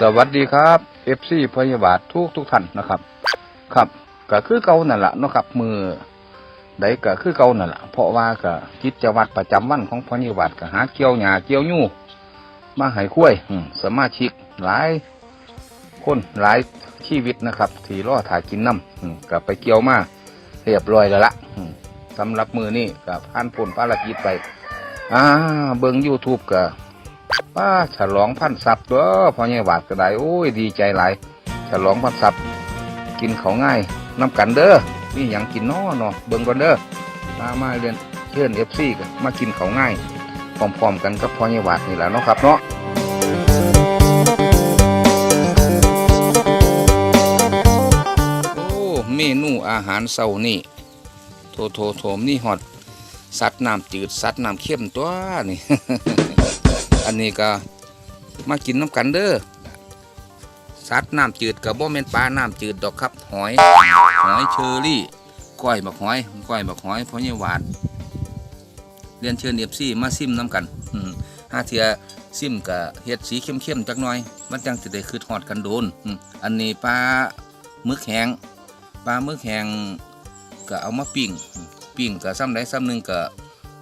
สวัสดีครับเอฟซีพยาบาททุกทุกท่านนะครับ ครับก็คือเก่านั่นแหละนะครับมือใดก็คือเก่านั่นแหละเพราะว่าก็กิจวัตรประจำวันของพยาบาทก็หาเกี่ยวหญ้าเกี่ยวยู่มาให้คุ้ยสมาชิกหลายคนหลายชีวิตนะครับ ที่รอถ่ายกินน้ำอืมก็ไปเกี่ยวมาเรียบร้อยแล้วละสำหรับมือนี่ก็ผ่านผลภารกิจไปอ่าเบิง YouTube ก็ ป้าฉลองพันซับตัวพอใหญ่บาทก็ได้โอ้ยดีใจหลายฉลองพันซับกินเขาง่ายน้ำกันเด้อมีหยังกินน้อเนาะเบิ่งก่อนเด้อมามาเรียนเชิญ FC กันมากินเขาง่ายพร้อมๆกันกับพอใหญ่บาทนี่แหละเนาะครับเนาะโอ้เมนูอาหารเช้านี่โทโทโถมนี่ฮอดสัตว์น้ำจืดสัตว์น้ำเข้มตัวนี่ อันนี้ก็มากินน้ำกันเด้อสัตว์น้ำจืดกับบ่แมนปลาน้ำจืดดอกครับ หอย หอยเชอรี่ก้อยบักหอยก้อยบักหอยเพราะยี่หวานเรียนเชิญเอฟซีมาซิมน้ำกันอืห้าเทียซิมกับเห็ดสีเข้มๆจักหน่อย มันจังสิได้คือทอดกันโดนอันนี้ปลาหมึกแห้งปลาหมึกแห้งก็เอามาปิ้งปิ้งกับซ้ำใดซ้ำหนึ่งก็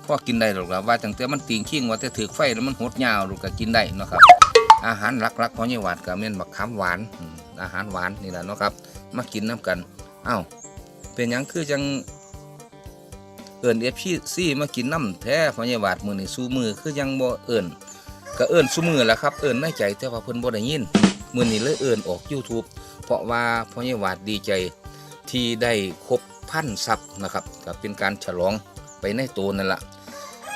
พอกินได้หรอกละว่าตั้งแต่มันติงขิงว่าแต่ถือไฟแล้วมันหดยาวหรอกก็กินได้เนาะครับ อาหารหลักๆของยี่หวาดก็เม่นบักขามหวาน อาหารหวานนี่แหละเนาะครับมากินน้ำกันอ้าวเป็นยังคือจังเอิญเอฟซีมากินน้ำแท้ของยี่หวาดมือนี่สู้มือคือยังบ่เอิญก็เอิญสู้มือแหละครับเอิญในใจแต่ว่าเพิ่นบ่ได้ยินมือนี่เลยเอิญออก YouTube เพราะว่าพ่อยี่หวาดดีใจที่ได้ครบพันซับนะครับก็เป็นการฉลอง ไปในตัวนั่นละ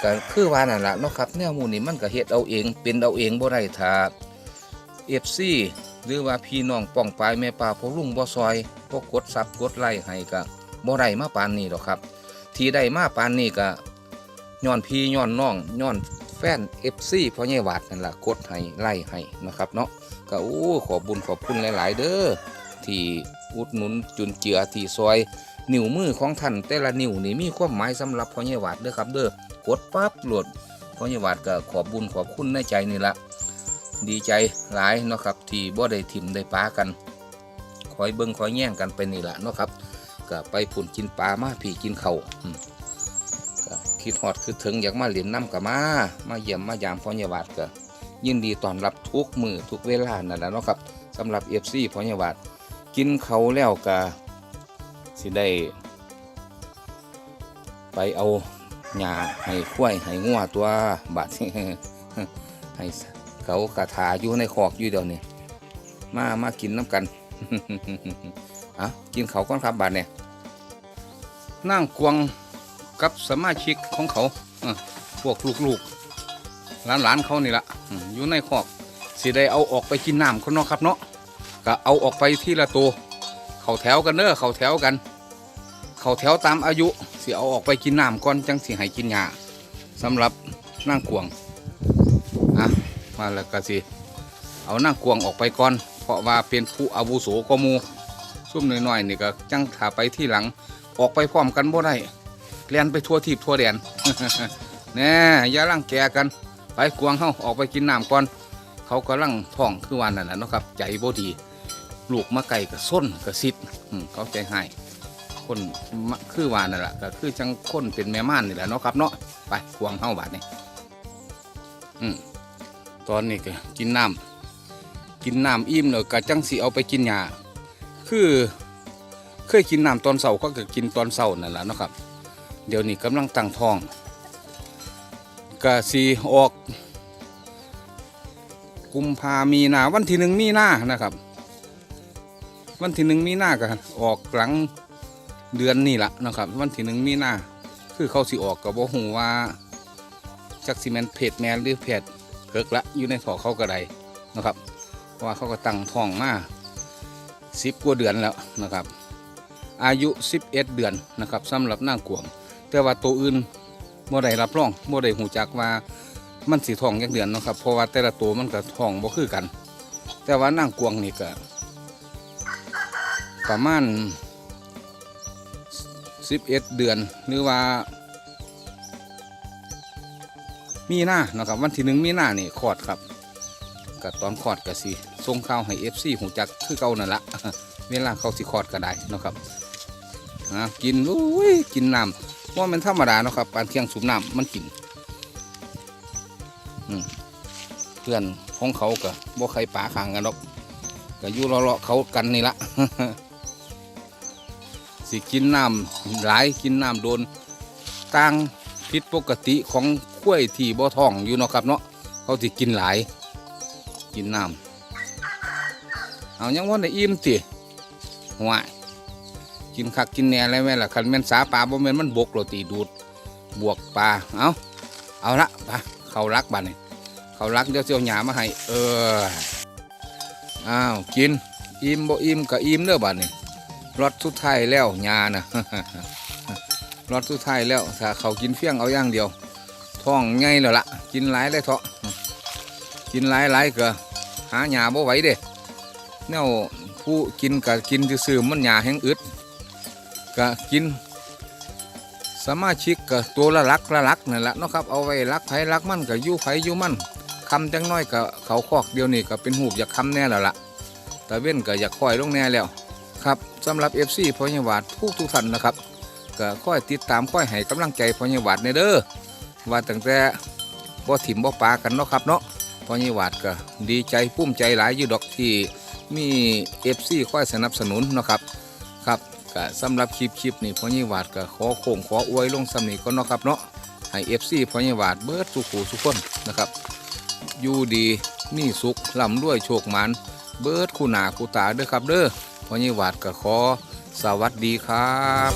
ก็คือว่านั่นละเนาะครับแนวหมูนี่มันก็เฮ็ดเอาเองเป็นเอาเองบ่ได้ถ้าเอฟซีหรือว่าพี่น้องป้องปลายแม่ป่าพ่อลุงบ่ซอยพวกกดซับกดไล่ให้ก็บ่ได้มาปานนี้หรอกครับ ที่ได้มาปานนี้ก็ย้อนพี่ย้อนน้องย้อนแฟนเอฟซีพ่อใหญ่หวาดนั่นล่ะกดให้ไล่ให้นะครับเนาะก็โอ้ขอบบุญขอบคุณหลาย ๆ เด้อที่อุดหนุนจุนเจือที่ซอย นิ้วมือของท่านแต่ละนิ้วนี่มีความหมายสำหรับพ่อใหญ่วาดเด้อครับเด้อกดปั๊บโหลดพ่อใหญ่วาดก็ขอบบุญขอบคุณในใจนี่ละดีใจหลายเนาะครับที่บ่ได้ถิ่มได้ปลากันคอยเบิ่งคอยแย่งกันไปนี่ละเนาะครับก็ไปผุนกินปลามาพี่กินเขาวอืมก็คิดฮอดคือถึงอยากมาเล่นน้ำกับมา มาเยี่ยมมายามพ่อใหญ่วาดก็ยินดีต้อนรับทุกมือทุกเวลานั่นแหละเนาะครับสำหรับเอฟซีพ่อใหญ่วาดกินเขาแล้วก็ สิได้ ไปเอาหญ้าให้ควายให้งัวตัวบาดให้เขากระถาอยู่ในคอกอยู่เดี๋ยวนี้มามากินน้ำกันอะกินเขาก่อนครับบาดเนี่ยนั่งกวงกับสมาชิกของเขาอะพวกลูกๆหลานๆเขานี่ละอยู่ในคอกสิได้เอาออกไปกินน้ำเขาเนาะครับเนาะก็เอาออกไปที่ละตัว เขาแถวกันเด้อเขาแถวกัน เขาแถวตามอายุสิเอาออกไปกินน้ำก่อนจังสิให้กินหญ้าสำหรับนั่งกวงอะมาแล้วก็สิเอานั่งกวงออกไปก่อน เพราะว่าเป็นผู้อาวุโสก็มูซุ่มน้อยๆนี่ก็จังถาไปที่หลังออกไปพร้อมกันบ่ได้เลียนไปทั่วทีบทั่วแดนแน่อย่าร่างแกกันไปกวงเฮาออกไปกินน้ำก่อน เขากำลังท้องคือวันนั้นนะเนาะครับ ใจบ่ดี ลูกมาไก่กับส้นกับซิดเขาใจให้คนคือวานั่นแหละก็คือจังคนเป็นแม่ม่านนี่แหละเนาะครับเนาะไปควงเข้าบาดนี่อืมตอนนี้ก็กินน้ำกินน้ำอิ่มเลยก็จังสีเอาไปกินหญ้าคือเคยกินน้ำตอนเสาร์ก็ก็กินตอนเสาร์นั่นแหละเนาะครับ เดี๋ยวนี้กำลังตั้งท้องก็สีออก กุมภามีนาวันที่หนึ่งมีนานะครับ วันที่หนึ่งมีหน้าก็ออกหลังเดือนนี่ละนะครับ วันที่หนึ่งมีหน้าคือเขาสิออกกับบ่หูว่าจักซีเมนเพจแมนหรือเพจเพิกละอยู่ในถอเขากระไดนะครับเพราะว่าเขาก็ตั้งท้องมาสิบกว่าเดือนแล้วนะครับ อายุ 11 เดือนนะครับสำหรับนางกวงแต่ว่าตัวอื่นบ่ได้รับรองบ่ได้หูจักว่ามันสีทองยักเดือนนะครับเพราะว่าแต่ละตัวมันก็ทองบ่คือกัน แต่ว่านางกวงนี่ก็ ประมาณ11 เดือนหรือว่า มีหน้านะครับวันที่หนึ่งมีหน้านี่คอดครับก็ตอนคอดก็สิส่งข่าวให้ FC หูจักคือเก่านั่นละเวลาเขาสิคอดก็ได้นะครับอ่ากินอุ้ยกินน้ำว่ามันธรรมดาเนาะครับปานเคียงสูบน้ำมันกินเพื่อนของเขาก็บ่ใครป่าขางกันหรอกก็อยู่เลาะเขากันนี่ละ สิกินน้ำหลายกินน้ำโดนต่างผิดปกติของกล้วยที่บ่อทองอยู่เนาะครับเนาะเขาสิกินหลาย กินน้ำเอายังว่าในอิ่มติห่วยกินคักกินแหน่อะไรแม่ล่ะคันแม่นสาปลาบ่แม่นมันบกโรตีดูดบวกปลาเอาเอาละไปเขารักบ้านนี่เขารักเดี๋ยวเสียวหยามาให้เอออ้าวกินอิ่มบ่อิ่มก็อิ่มเด้อบ้านนี่ รถสุดท้ายแล้วยานะรถสุดท้ายแล้วถ้าเขากินเฟี้ยงเอาอย่างเดียว ท้องใหญ่แล้วละกินหลายเลยเถาะกินหลายหลายก็หาหยาบ่ไหวเด้แนวผู้กินก็กินซื่อๆมันหยาแห้งอึดก็กิน สมาชิกก็ตัวละลักละลักนั่นแหละเนาะครับ เอาไว้ลักไผลักมันก็อยู่ไผอยู่มันคำจังน้อยก็เขาคอกเดียวนี่ก็เป็นหูบอยากคำแน่แล้วล่ะแต่เว้นก็อยากคอยลงแน่แล้ว ครับสำหรับ FC พอยหวาดทุกทุกท่านนะครับก็ค่อยติดตามค่อยให้กำลังใจพอยหวาดในเด้อว่าตั้งแต่บ่ถิ่มบ่ปากันเนาะครับเนาะพอยหวาดก็ดีใจภูมิใจหลายอยู่ดอกที่มี FC ค่อยสนับสนุนเนาะครับครับก็สำหรับคลิปคลิปนี้พอยหวาดก็ขอโค้งขออวยลงสำนีก็เนาะครับเนาะให้ FC พอยหวาดเบิดสุขูสุขคนนะครับอยู่ดีมีสุขร่ำรวยโชคหมานเบิดคู่หนาคู่ตาเด้อครับเด้อ วันนี้หวาดก็ขอสวัสดีครับ